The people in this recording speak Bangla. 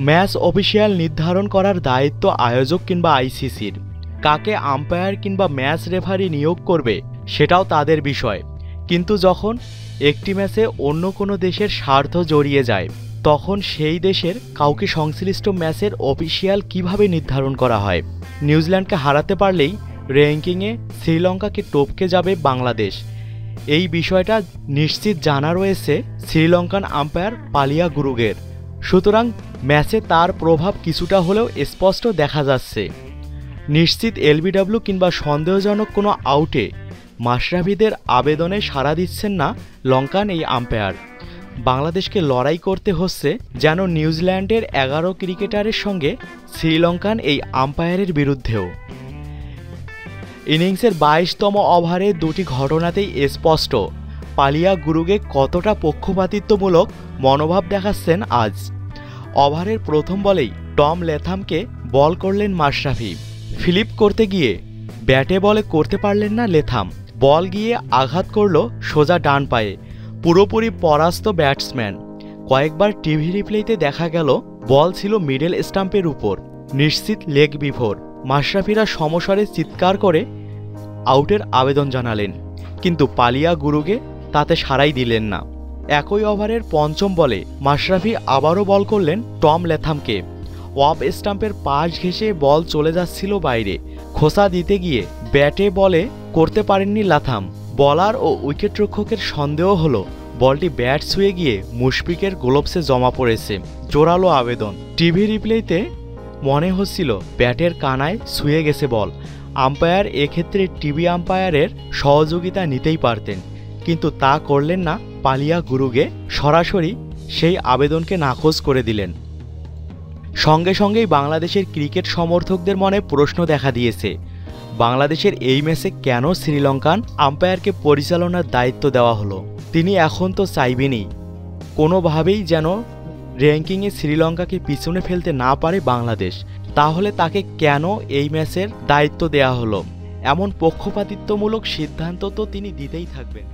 ম্যাচ অফিসিয়াল নির্ধারণ করার দায়িত্ব আয়োজক কিংবা আইসিসির। কাকে আম্পায়ার কিংবা ম্যাচ রেফারি নিয়োগ করবে সেটাও তাদের বিষয়। কিন্তু যখন একটি ম্যাচে অন্য কোনো দেশের স্বার্থ জড়িয়ে যায়, তখন সেই দেশের কাউকে সংশ্লিষ্ট ম্যাচের অফিসিয়াল কীভাবে নির্ধারণ করা হয়? নিউজিল্যান্ডকে হারাতে পারলেই র্যাঙ্কিংয়ে শ্রীলঙ্কাকে টপকে যাবে বাংলাদেশ। এই বিষয়টা নিশ্চিত জানা রয়েছে শ্রীলঙ্কান আম্পায়ার পালিয়া গুরুগের। সুতরাং ম্যাচে তার প্রভাব কিছুটা হলেও স্পষ্ট দেখা যাচ্ছে। নিশ্চিত এলবিডব্লিউ কিংবা সন্দেহজনক কোনো আউটে মাশরাফিদের আবেদনে সাড়া দিচ্ছেন না লঙ্কান এই আম্পায়ার। বাংলাদেশকে লড়াই করতে হচ্ছে যেন নিউজিল্যান্ডের এগারো ক্রিকেটারের সঙ্গে শ্রীলঙ্কান এই আম্পায়ারের বিরুদ্ধেও। ইনিংসের বাইশতম ওভারে দুটি ঘটনাতেই স্পষ্ট পালিয়া গুরুগে কতটা পক্ষপাতিত্বমূলক মনোভাব দেখাচ্ছেন আজ। ওভারের প্রথম বলেই টম লেথামকে বল করলেন মাশরাফি। ফিলিপ করতে গিয়ে ব্যাটে বলে করতে পারলেন না লেথাম। বল গিয়ে আঘাত করল সোজা ডান পায়ে। পুরোপুরি পরাস্ত ব্যাটসম্যান। কয়েকবার টিভি রিপ্লেতে দেখা গেল, বল ছিল মিডল স্টাম্পের উপর। নিশ্চিত লেগ বিফোর। মাশরাফিরা সমস্বরে চিৎকার করে আউটের আবেদন জানালেন। কিন্তু পালিয়া গুরুগে তাতে সারাই দিলেন না। একই ওভারের পঞ্চম বলে মাশরাফি আবারও বল করলেন টম লেথামকে। ওয়াপ স্টাম্পের পাশ ঘেঁষে বল চলে যাচ্ছিল বাইরে। খোসা দিতে গিয়ে ব্যাটে বলে করতে পারেননি লাথাম। বলার ও উইকেটরক্ষকের সন্দেহ হলো, বলটি ব্যাট ছুঁয়ে গিয়ে মুশফিকের গ্লোভসে জমা পড়েছে। জোরালো আবেদন। টিভি রিপ্লেতে মনে হচ্ছিল ব্যাটের কানায় ছুঁয়ে গেছে বল। আম্পায়ার এক্ষেত্রে টিভি আম্পায়ারের সহযোগিতা নিতেই পারতেন। কিন্তু তা করলেন না পালিয়া গুরুগে সরাসরি সেই আবেদনকে নাকচ করে দিলেন। সঙ্গে সঙ্গেই বাংলাদেশের ক্রিকেট সমর্থকদের মনে প্রশ্ন দেখা দিয়েছে, বাংলাদেশের এই ম্যাচে কেন শ্রীলঙ্কান আম্পায়ারকে পরিচালনার দায়িত্ব দেওয়া হলো? তিনি এখন তো চাইবেনই। কোনোভাবেই যেন র্যাঙ্কিংয়ে শ্রীলঙ্কাকে পিছনে ফেলতে না পারে বাংলাদেশ, তাহলে তাকে কেন এই ম্যাচের দায়িত্ব দেয়া হলো? এমন পক্ষপাতিত্বমূলক সিদ্ধান্ত তো তিনি দিতেই থাকবেন।